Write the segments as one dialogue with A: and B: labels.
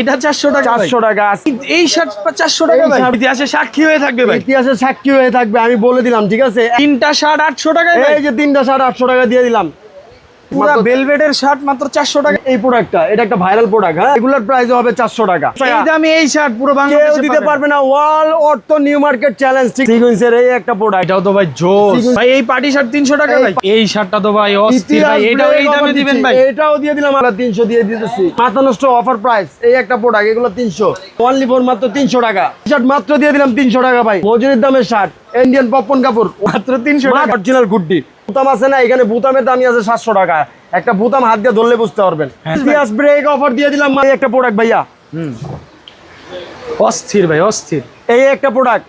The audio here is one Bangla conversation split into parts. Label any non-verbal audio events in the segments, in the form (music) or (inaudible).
A: এটা চারশো টাকা
B: চারশো টাকা।
A: এই শার্ট চারশো টাকা ইতিহাসে সাক্ষী হয়ে থাকবে
B: সাক্ষী হয়ে থাকবে আমি বলে দিলাম ঠিক আছে?
A: তিনটা শার্ট আটশো টাকায় ভাই।
B: এই যে তিনটা শার্ট আটশো টাকা দিয়ে দিলাম।
A: পুরো বেলভেটের শার্ট মাত্র চারশো টাকা।
B: এই প্রোডাক্টটা এটা একটা ভাইরাল প্রোডাক্ট হ্যাঁ? রেগুলার প্রাইস হবে চারশো টাকা।
A: এই দামে এই শার্ট পুরো বাংলাদেশে
B: দিতে পারবে না। ওয়াল অর্থ নিউ মার্কেট চ্যালেঞ্জ সিকুয়েন্সের এই একটা প্রোডাক্ট
A: এটাও তো ভাই জোস ভাই এই পার্টি শার্ট তিনশো টাকা ভাই? এই শার্টটা তো ভাই অস্থির ভাই এটাও এই দামে দিবেন ভাই।
B: এটাও দিয়ে দিলাম আমরা তিনশো দিয়ে দিতেছি। মাথা নষ্ট অফার প্রাইস এই একটা প্রোডাক্ট এগুলো তিনশো। অনলি ফোর মাত্র তিনশো টাকা। শার্ট মাত্র দিয়ে দিলাম তিনশো টাকা ভাই। মজুরির দামের শার্ট ইন্ডিয়ান পপকর্ন কাপড়
A: মাত্র তিনশো টাকা।
B: অরিজিনাল গুড্ডি। বুতাম আছে না এখানে বুতামের দামই আছে সাতশো টাকা। একটা বুতাম হাত দিয়ে ধরলে বুঝতে পারবেন।
A: হ্যাঁ।
B: ব্রেক অফার দিয়ে দিলাম এই একটা প্রোডাক্ট ভাইয়া।
A: অস্থির ভাই অস্থির।
B: এই একটা প্রোডাক্ট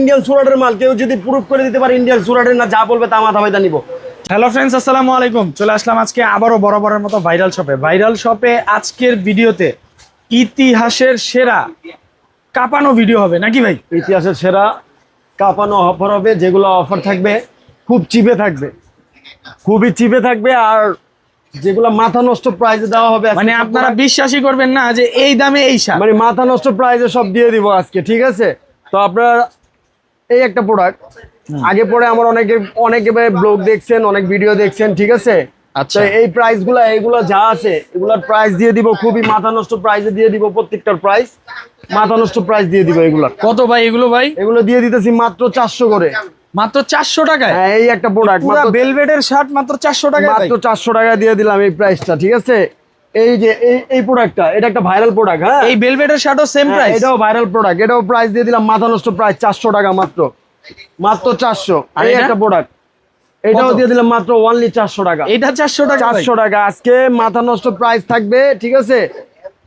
B: ইন্ডিয়ান সুরাটের মাল কেউ যদি প্রুফ করে দিতে পারে ইন্ডিয়ান সুরাটের না যা বলবে তা মাথা বাইদা নিবো।
A: হ্যালো ফ্রেন্ডস আসসালামু আলাইকুম। চলে আসলাম আজকে আবারও বরাবরের মতো ভাইরাল শপে ভাইরাল শপে আজকের ভিডিওতে ইতিহাসের সেরা কাঁপানো ভিডিও হবে নাকি ভাই?
B: ইতিহাসের সেরা কাঁপানো অফার হবে যেগুলো অফার থাকবে খুব চিপে থাকবে। খুবই চিপে থাকবে আর যেগুলো মাথা নষ্ট প্রাইজে দেওয়া হবে
A: মানে আপনারা বিশ্বাসই করবেন না যে এই দামে এই শার্ট
B: মানে মাথা নষ্ট প্রাইজে সব দিয়ে দিব আজকে ঠিক আছে? তো আপনারা এই একটা প্রোডাক্ট আগে পরে আমার অনেকে অনেকে ব্লগ দেখছেন অনেক ভিডিও দেখছেন ঠিক আছে?
A: আচ্ছা।
B: এই প্রাইসগুলা এগুলো যা আছে এগুলার প্রাইস দিয়ে দিব খুবই মাথা নষ্ট প্রাইসে দিয়ে দিব প্রত্যেকটার প্রাইস মাথা নষ্ট প্রাইস দিয়ে দিব এগুলার
A: কত ভাই এগুলো ভাই?
B: এগুলো দিয়ে দিতেছি মাত্র চারশো করে।
A: মাত্র চারশো টাকায়।
B: হ্যাঁ এই একটা প্রোডাক্ট
A: পুরো বেলভেটের শার্ট মাত্র চারশো টাকায়
B: মাত্র চারশো টাকা দিয়ে দিলাম এই প্রাইসটা ঠিক আছে? এই যে এই এই প্রোডাক্টটা এটা একটা ভাইরাল প্রোডাক্ট হ্যাঁ?
A: এই বেলভেটের শার্টও সেম প্রাইস
B: এটাও ভাইরাল প্রোডাক্ট এটাও প্রাইস দিয়ে দিলাম মাথা নষ্ট প্রাইস চারশো টাকা মাত্র। মাত্র চারশো।
A: আর
B: এই একটা প্রোডাক্ট এটাও দিয়ে দিলাম মাত্র ওনলি চারশো টাকা।
A: এটা চারশো টাকা ভাই।
B: চারশো টাকা আজকে মাথা নষ্ট প্রাইস থাকবে ঠিক আছে?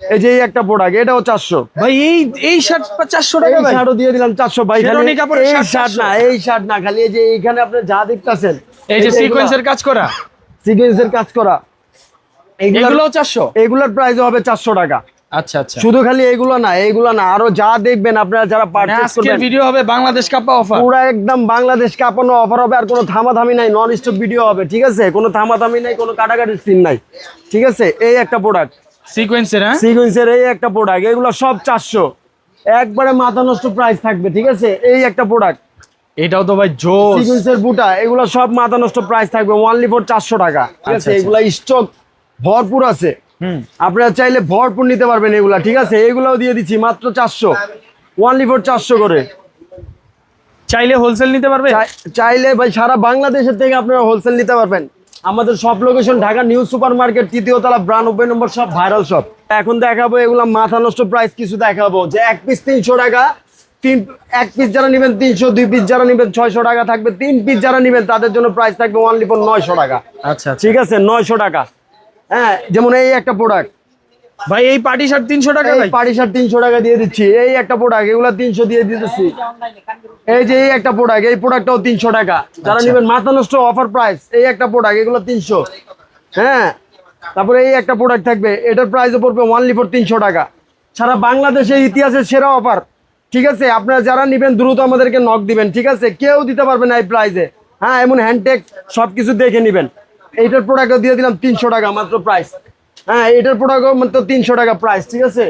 B: এই যে একটা প্রোডাক্ট এটাও চারশো।
A: ভাই এই এই শার্ট চারশো
B: এই
A: টাকা ভাই।
B: শার্টও দিয়ে দিলাম চারশো ভাই খালি এই
A: শার্ট
B: না এই শার্ট না খালি এই যে এইখানে আপনি যা দেখতেছেন
A: এই যে সিকোয়েন্সের কাজ করা?
B: সিকোয়েন্সের কাজ করা।
A: এগুলো চারশো?
B: এগুলোর প্রাইস হবে চারশো টাকা।
A: আচ্ছা আচ্ছা।
B: শুধু খালি এগুলো না এগুলো না আরও যা দেখবেন আপনারা যারা
A: মানে
B: পারচেজ
A: আজকের ভিডিও হবে বাংলাদেশ কাপা অফার
B: পুরো একদম বাংলাদেশ কাঁপানো অফার হবে আর কোনো থামাথামি নাই নন স্টপ ভিডিও হবে ঠিক আছে? কোনো থামাথামি নাই কোনো কাটাকাটির সিন নাই ঠিক আছে? এই একটা প্রোডাক্ট
A: সিকোয়েন্সের হ্যাঁ?
B: সিকোয়েন্সের এই একটা প্রোডাক্ট এগুলো সব চারশো। একবারে মাথা নষ্ট প্রাইস থাকবে ঠিক আছে? এই একটা প্রোডাক্ট
A: এটাও তো ভাই জোস।
B: সিকোয়েন্সের বুটা এগুলো সব মাথা নষ্ট প্রাইস থাকবে ওনলি ফর চারশো টাকা। ঠিক আছে?
A: আচ্ছা।
B: এগুলা স্টক ভরপুর আছে।
A: হুম।
B: আপনারা চাইলে ভরপুর নিতে পারবেন এগুলা ঠিক আছে? এগুলাও দিয়ে দিচ্ছি মাত্র চারশো। ওনলি ফর চারশো করে।
A: চাইলে হোলসেল নিতে পারবে?
B: চাইলে ভাই সারা বাংলাদেশের থেকে আপনারা হোলসেল নিতে পারবেন। আমাদের সব location Dhaka new super market তৃতীয় তলা বিরানব্বই নম্বর সব ভাইরাল সব এখন দেখাবো এগুলো মাথা নষ্ট প্রাইস কিছু দেখাবো। যে এক পিস তিনশো টাকা তিন এক পিস যারা নেবেন তিনশো দুই পিস যারা নেবেন ছয়শো টাকা থাকবে তিন পিস যারা নেবেন তাদের জন্য প্রাইস থাকবে ওয়ানলি ফোর নয়শো টাকা।
A: আচ্ছা আচ্ছা।
B: ঠিক আছে? নয়শো টাকা। হ্যাঁ যেমন এই একটা প্রোডাক্ট
A: ভাই এই পার্টি শার্ট তিনশো টাকা
B: এই পাটি শার্ট তিনশো টাকা দিয়ে দিচ্ছি। এই একটা প্রোডাক্ট এগুলা তিনশো দিয়ে দিতেছি। এই যে এই একটা প্রোডাক্ট এই প্রোডাক্টটাও তিনশো টাকা। যারা
A: আচ্ছা।
B: নেবেন মাথা নষ্ট অফার প্রাইস এই একটা প্রোডাক্ট এগুলো তিনশো। হ্যাঁ? তারপরে এই একটা প্রোডাক্ট থাকবে এটার প্রাইসও পড়বে ওয়ানলি ফর তিনশো টাকা। সারা বাংলাদেশের ইতিহাসের সেরা অফার ঠিক আছে? আপনারা যারা নেবেন দ্রুত আমাদেরকে নক দিবেন ঠিক আছে? কেউ দিতে পারবে না এই প্রাইসে হ্যাঁ এমন হ্যান্ডটেক সব কিছু দেখে নেবেন। এইটার প্রোডাক্টও দিয়ে দিলাম তিনশো টাকা মাত্র প্রাইস হ্যাঁ এটার প্রোডাক্টও মাত্র তিনশো টাকা প্রাইস ঠিক আছে?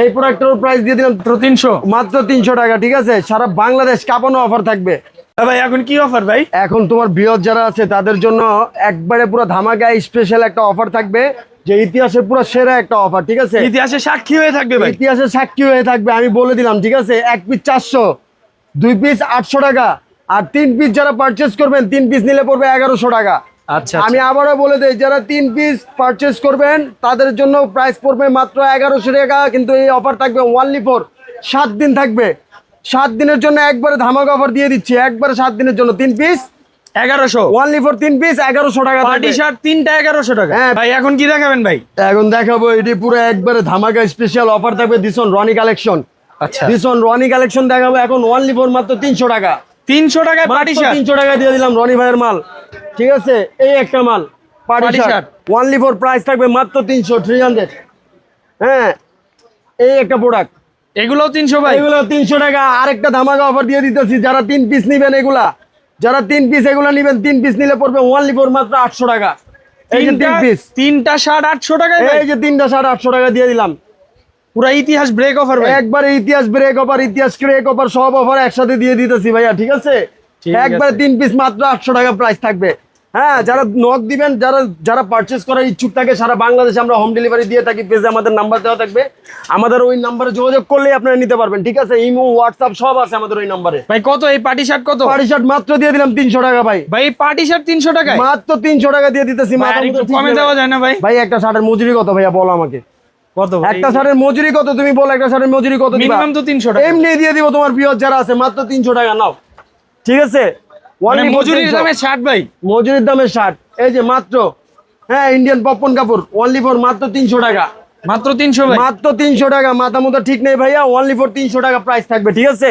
B: এই প্রোডাক্টের প্রাইস দিয়ে দিলাম
A: তিনশো?
B: মাত্র তিনশো টাকা ঠিক আছে? সারা বাংলাদেশ কাঁপানো অফার থাকবে।
A: ভাই এখন কি অফার ভাই?
B: এখন তোমার বৃহৎ যারা আছে তাদের জন্য একবারে পুরো ধামাকা স্পেশাল একটা অফার থাকবে যে ইতিহাসের পুরো সেরা একটা অফার ঠিক আছে?
A: ইতিহাসে সাক্ষী হয়ে থাকবে ভাই।
B: ইতিহাসের সাক্ষী হয়ে থাকবে আমি বলে দিলাম ঠিক আছে? এক পিস চারশো দুই পিস আটশো টাকা আর তিন পিস যারা পারচেস করবেন তিন পিস নিলে পড়বে এগারোশো টাকা।
A: আচ্ছা
B: আমি আবারও বলে দিই যারা তিন পিস পারচেস করবেন তাদের জন্য প্রাইস পড়বে মাত্র এগারোশো টাকা কিন্তু এই অফার থাকবে ওয়ানলি ফোর সাত দিন থাকবে। সাত দিনের জন্য একবারে ধামাকা অফার দিয়ে দিচ্ছি একবারে সাত দিনের জন্য তিন পিস
A: এগারোশো?
B: ওয়ানলি ফর তিন পিস এগারোশো টাকা
A: পার্টি শার্ট তিনটা এগারোশো টাকা।
B: হ্যাঁ।
A: ভাই এখন কি দেখাবেন ভাই?
B: এখন দেখাবো এটি পুরো একবারে ধামাকা স্পেশাল অফার থাকবে দিসন রনি কালেকশন
A: আচ্ছা।
B: দিসন রনি কালেকশন দেখাবো এখন ওয়ানলি ফোর মাত্র তিনশো টাকা।
A: তিনশো পার্টি শার্ট
B: তিনশো টাকা দিয়ে দিলাম রনি ভাইয়ের মাল। ঠিক আছে? এই একটা মাল party shirt. Only for price থাকবে মাত্র তিনশো থ্রি হান্ড্রেড হ্যাঁ এই একটা প্রোডাক্ট
A: এগুলো তিনশো ভাই।
B: এগুলো তিনশো টাকা। আরেকটা ধামাকা অফার দিয়ে দিতেছি। যারা তিন পিস নিবেন এগুলা যারা তিন পিস এগুলো নিবেন তিন পিস নিলে পড়বে ওয়ানলি ফোর মাত্র আটশো টাকা। এই যে তিন
A: তিনটা
B: পিস
A: তিনটা শার্ট আটশো টাকায়
B: এই যে তিনটা শার্ট আটশো টাকা দিয়ে দিলাম।
A: পুরা ইতিহাস ব্রেক অফার ভাই।
B: একবারে ইতিহাস ব্রেক অফার ইতিহাস ক্রেক অফার সব অফার একসাথে দিয়ে দিতেছি ভাইয়া ঠিক আছে? একবারে তিন পিস মাত্র আটশো টাকা প্রাইস থাকবে। হ্যাঁ যারা নক দিবেন যারা যারা পারচেস করার ইচ্ছুক থাকে সারা বাংলাদেশে আমরা হোম ডেলিভারি দিয়ে থাকি পেজে আমাদের নাম্বার দেওয়া থাকবে। আমাদের ওই নাম্বারে যোগাযোগ করলেই আপনারা নিতে পারবেন ঠিক আছে? ইমো হোয়াটসঅ্যাপ সব আছে আমাদের ওই নাম্বারে
A: ভাই কত? এই পার্টি শার্ট কত?
B: পার্টি শার্ট মাত্র দিয়ে দিলাম তিনশো টাকা ভাই।
A: ভাই এই পার্টি শার্ট তিনশো টাকায়?
B: মাত্র তিনশো টাকা দিয়ে দিতেছি
A: কমে দেওয়া যায় না ভাই।
B: ভাই একটা শার্টের মজুরি কত ভাইয়া বলো আমাকে।
A: কত
B: একটা শার্টের মজুরি কত তুমি বলো একটা শার্টের মজুরি কত দিবা?
A: মিনিমাম তো তিনশো টাকা।
B: এমনি দিয়ে দিব তোমার বিয়র যারা আছে মাত্র তিনশো টাকা নাও। ঠিক আছে?
A: মজুরির দামে শার্ট ভাই।
B: মজুরির দামের শার্ট এই যে মাত্র হ্যাঁ ইন্ডিয়ান পপকর্ন কাপড় অনলি ফর মাত্র তিনশো টাকা।
A: মাত্র তিনশো
B: মাত্র তিনশো টাকা মাথা মতো ঠিক নেই ভাইয়া অনলি ফর তিনশো টাকা প্রাইস থাকবে ঠিক আছে?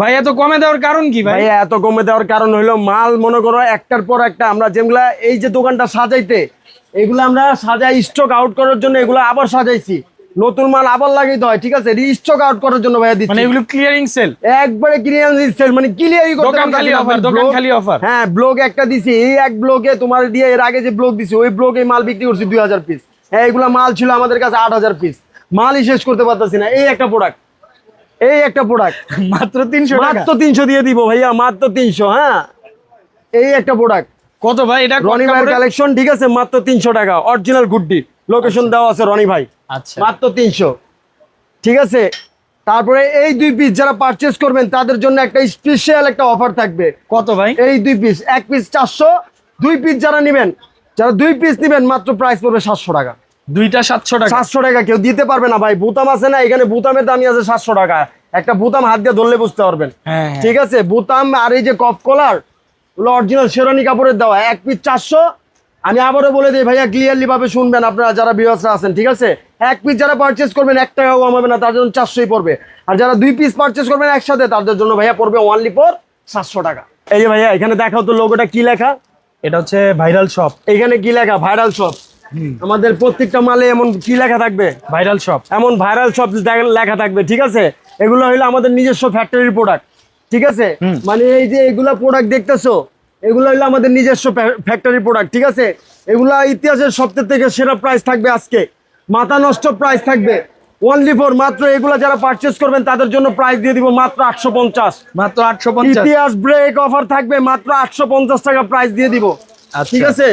A: ভাই এত কমে দেওয়ার কারণ কি ভাই?
B: এত কমে দেওয়ার কারণ হলো মাল মনে করো একটার পর একটা আমরা যেগুলা এই যে দোকানটা সাজাইতে এগুলো আমরা সাজাই স্টক আউট করার জন্য এগুলো আবার সাজাইছি। নতুন মাল আবার লাগাইতে হয় ঠিক আছে? স্টক আউট করার জন্য ভাইয়া দিচ্ছি।
A: মানে এগুলো ক্লিয়ারিং সেল
B: একবারে ক্লিয়ার সেল মানে ক্লিয়ারই করতে
A: দোকান খালি
B: ভাই,
A: দোকান খালি offer।
B: হ্যাঁ ব্লগ একটা দিছি এই এক ব্লগে তোমার দিয়ে এর আগে যে ব্লগ দিছি ওই ব্লগে মাল বিক্রি করছি দুই হাজার পিস হ্যাঁ এগুলা মাল ছিল আমাদের কাছে আট হাজার পিস মালই শেষ করতে পারতাছি না। এই একটা প্রোডাক্ট এই একটা প্রোডাক্ট (laughs)
A: মাত্র তিনশো টাকা?
B: মাত্র তিনশো দিয়ে দিব ভাইয়া মাত্র তিনশো হ্যাঁ? এই একটা প্রোডাক্ট
A: কত ভাই এটা?
B: রনি ভাইয়ের কালেকশন ঠিক আছে? মাত্র তিনশো টাকা। অরিজিনাল গুড্ডি। লোকেশন দেওয়া আছে রনি ভাই।
A: আচ্ছা।
B: মাত্র তিনশো। ঠিক আছে? তারপরে এই দুই পিস যারা পারচেস করবেন তাদের জন্য একটা স্পেশাল একটা অফার থাকবে।
A: কত ভাই?
B: এই দুই পিস এক পিস চারশো দুই পিস যারা নেবেন যারা দুই পিস নেবেন মাত্র প্রাইস পড়বে সাতশো টাকা।
A: দুইটা সাতশো টাকা?
B: সাতশো টাকা কেউ দিতে পারবে না ভাই। বুতাম আছে না এখানে বুতামের দামই আছে সাতশো টাকা। একটা বুতাম হাত দিয়ে ধরলে বুঝতে পারবেন।
A: হ্যাঁ হ্যাঁ।
B: ঠিক আছে? বুতাম আর এই যে কফ কলার অরিজিনাল শেরানি কাপড়ের দেওয়া এক পিস চারশো আমি আবারও বলে দিই ভাইয়া ক্লিয়ারলি ভাবে শুনবেন আপনারা যারা বিয়াসরা আছেন ঠিক আছে? এক পিস যারা পারচেস করবেন এক টাকাও কমাবে না তার জন্য চারশোই পড়বে। আর যারা দুই পিস পারচেস করবেন একসাথে তাদের জন্য ভাইয়া পড়বে ওয়ানলি ফোর সাতশো টাকা। এই যে ভাইয়া এখানে দেখাও তো লোগোটা কি লেখা?
A: এটা হচ্ছে ভাইরাল শপ
B: এখানে কি লেখা? ভাইরাল শপ আমাদের প্রত্যেকটা মালে এমন কি লেখা থাকবে?
A: ভাইরাল শপ
B: এমন ভাইরাল শপ লেখা থাকবে ঠিক আছে? এগুলো হলো আমাদের নিজস্ব ফ্যাক্টরির প্রোডাক্ট ঠিক আছে? মানে এই যে এগুলা প্রোডাক্ট দেখতেছো এগুলো হলো আমাদের নিজস্ব ফ্যাক্টরি প্রোডাক্ট ঠিক আছে? এগুলা ইতিহাসের সবথেকে থেকে সেরা প্রাইস থাকবে আজকে। মাথা নষ্ট প্রাইস থাকবে। ওনলি ফোর মাত্র এগুলা যারা পারচেস করবেন তাদের জন্য প্রাইস দিয়ে দিব মাত্র আটশো পঞ্চাশ।
A: মাত্র আটশো পঞ্চাশ?
B: ইতিহাস ব্রেক অফার থাকবে মাত্র আটশো পঞ্চাশ টাকা প্রাইস দিয়ে দিব।
A: আচ্ছা।
B: ঠিক আছে?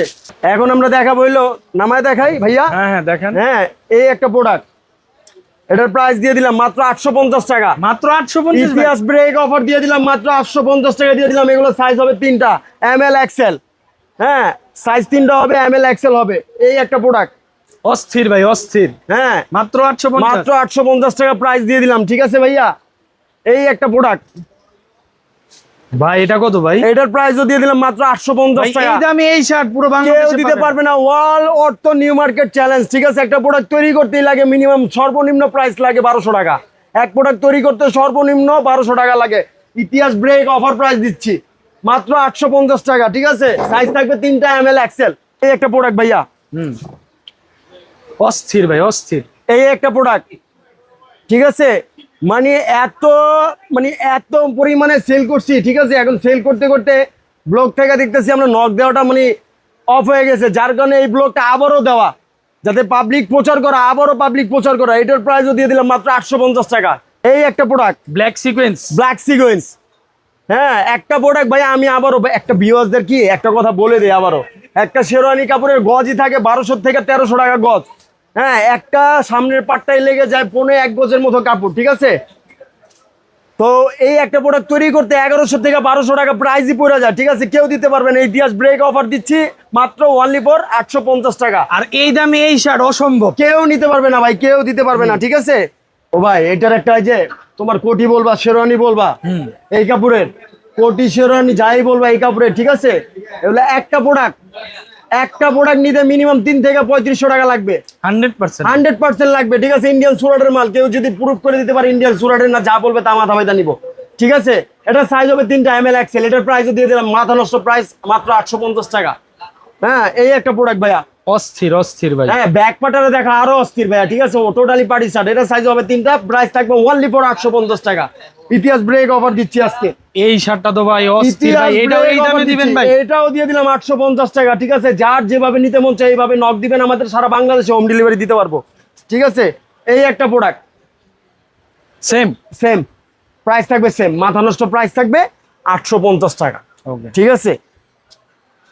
B: এখন আমরা দেখাবো হইল নামায় দেখাই ভাইয়া?
A: হ্যাঁ হ্যাঁ দেখেন।
B: হ্যাঁ এই একটা প্রোডাক্ট এটার প্রাইস দিয়ে দিলাম মাত্র আটশো পঞ্চাশ টাকা।
A: মাত্র আটশো পঞ্চাশ
B: ইতিহাস ব্রেক অফার দিয়ে দিলাম মাত্র আটশো পঞ্চাশ টাকা দিয়ে দিলাম। এগুলো সাইজ হবে তিনটা। এম এল এক্সেল হ্যাঁ সাইজ তিনটা হবে এম এল এক্সেল হবে। এই একটা প্রোডাক্ট
A: অস্থির ভাই অস্থির।
B: হ্যাঁ।
A: মাত্র আটশো পঞ্চাশ।
B: মাত্র আটশো পঞ্চাশ টাকা প্রাইস দিয়ে দিলাম ঠিক আছে ভাইয়া? এই একটা প্রোডাক্ট
A: ভাই এটা কত ভাই?
B: এটার প্রাইসও দিয়ে দিলাম মাত্র আটশো পঞ্চাশ
A: ভাই,
B: টাকা।
A: এই দামে এই শার্ট পুরো বাংলাদেশে
B: দিতে পারবে না। ওয়াল অর্থ নিউ মার্কেট চ্যালেঞ্জ ঠিক আছে? একটা প্রোডাক্ট তৈরি করতেই লাগে মিনিমাম সর্বনিম্ন প্রাইস লাগে বারোশো টাকা। এক প্রোডাক্ট তৈরি করতে সর্বনিম্ন বারোশো টাকা লাগে। ইতিহাস ব্রেক অফার প্রাইস দিচ্ছি। মাত্র আটশো পঞ্চাশ টাকা ঠিক আছে? সাইজ থাকবে তিনটা এম এল এক্সেল এই একটা প্রোডাক্ট ভাইয়া।
A: হুম। অস্থির ভাই অস্থির।
B: এই একটা প্রোডাক্ট ঠিক আছে? মানে এত মানে এত পরিমাণে সেল করছি ঠিক আছে? এখন সেল করতে করতে ব্লগ থেকে দেখতেছি আমরা নক দেওয়াটা মানে অফ হয়ে গেছে। যার কারণে এই ব্লগটা আবারও দেওয়া। যাতে পাবলিক প্রচার করা আবারও পাবলিক প্রচার করা। এটার প্রাইসও দিয়ে দিলাম মাত্র আটশো পঞ্চাশ টাকা। এই একটা product
A: black sequence
B: black sequence হ্যাঁ একটা প্রোডাক্ট ভাই আমি আবারও একটা ভিউয়ার্সদের কি একটা কথা বলে দিই আবারও। একটা শেরওয়ানি কাপড়ের গজই থাকে বারোশো থেকে তেরোশো টাকা গজ। হ্যাঁ একটা সামনের পাটটাই লেগে যায় পনেরো এক গজের মতো কাপড় ঠিক আছে? তো এই একটা প্রোডাক্ট তৈরি করতে এগারোশো থেকে বারোশো টাকা প্রাইজই পড়ে যায় ঠিক আছে? কেউ দিতে পারবে না ইতিহাস ব্রেক অফার দিচ্ছি মাত্র ওয়ানলি ফর আটশো পঞ্চাশ টাকা।
A: আর এই দামে এই শার্ট অসম্ভব।
B: কেউ নিতে পারবে না ভাই কেউ দিতে পারবে না ঠিক আছে? ও ভাই এটার একটা যে তোমার কোটি বলবা শেরওয়ানি বলবা। এই কাপড়ের কোটি শেরওয়ানি যাই বলবা এই কাপড়ের ঠিক আছে? এগুলো একটা প্রোডাক্ট একটা প্রোডাক্ট নিতে মিনিমাম তিন থেকে পঁয়ত্রিশশো টাকা লাগবে।
A: Hundred percent.
B: হান্ড্রেড পার্সেন্ট লাগবে ঠিক আছে? ইন্ডিয়ান সুরাটের মাল কেউ যদি প্রুফ করে দিতে পারে ইন্ডিয়ান সুরাটের না যা বলবে তা মাথা মাথা নিবো। ঠিক আছে? এটা সাইজ হবে তিনটা এম এল এক্সেল এটার প্রাইসও দিয়ে দিলাম মাথা নষ্ট প্রাইস মাত্র আটশো পঞ্চাশ টাকা। হ্যাঁ এই একটা প্রোডাক্ট ভাইয়া।
A: অস্থির অস্থির ভাই।
B: হ্যাঁ ব্যাক পাটারে দেখা আরও অস্থির ভাইয়া ঠিক আছে? ও টোটালি পার্টি শার্ট এটা সাইজ হবে তিনটা প্রাইস থাকবে ওনলি ফর আটশো পঞ্চাশ টাকা। ইতিহাস ব্রেক অফার দিচ্ছি আজকে।
A: এই শার্টটা তো ভাই অস্থির ভাই এটাও এই দামে দিবেন ভাই।
B: এটাও দিয়ে দিলাম আটশো পঞ্চাশ টাকা ঠিক আছে? যার যেভাবে নিতে মন চাই এইভাবে নক দিবেন আমাদের সারা বাংলাদেশে হোম ডেলিভারি দিতে পারব। ঠিক আছে? এই একটা প্রোডাক্ট
A: সেম
B: সেম প্রাইস থাকবে সেম মাথা নষ্ট প্রাইস থাকবে আটশো পঞ্চাশ টাকা।
A: ওকে
B: ঠিক আছে?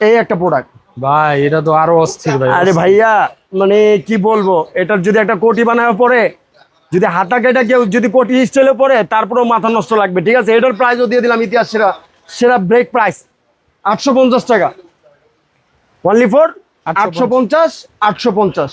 B: এই একটা প্রোডাক্ট
A: ভাই এটা তো আরও অস্থির ভাই
B: আরে ভাইয়া মানে কি বলব এটার যদি একটা কোটি বানায় পরে যদি হাতা কেটে কেউ যদি কোটি স্টাইলে পরে তারপরেও মাথা নষ্ট লাগবে ঠিক আছে? এটার প্রাইসও দিয়ে দিলাম ইতিহাস সেরা সেরা ব্রেক প্রাইস আটশো পঞ্চাশ টাকা। অনলি ফোর আটশো পঞ্চাশ আটশো পঞ্চাশ।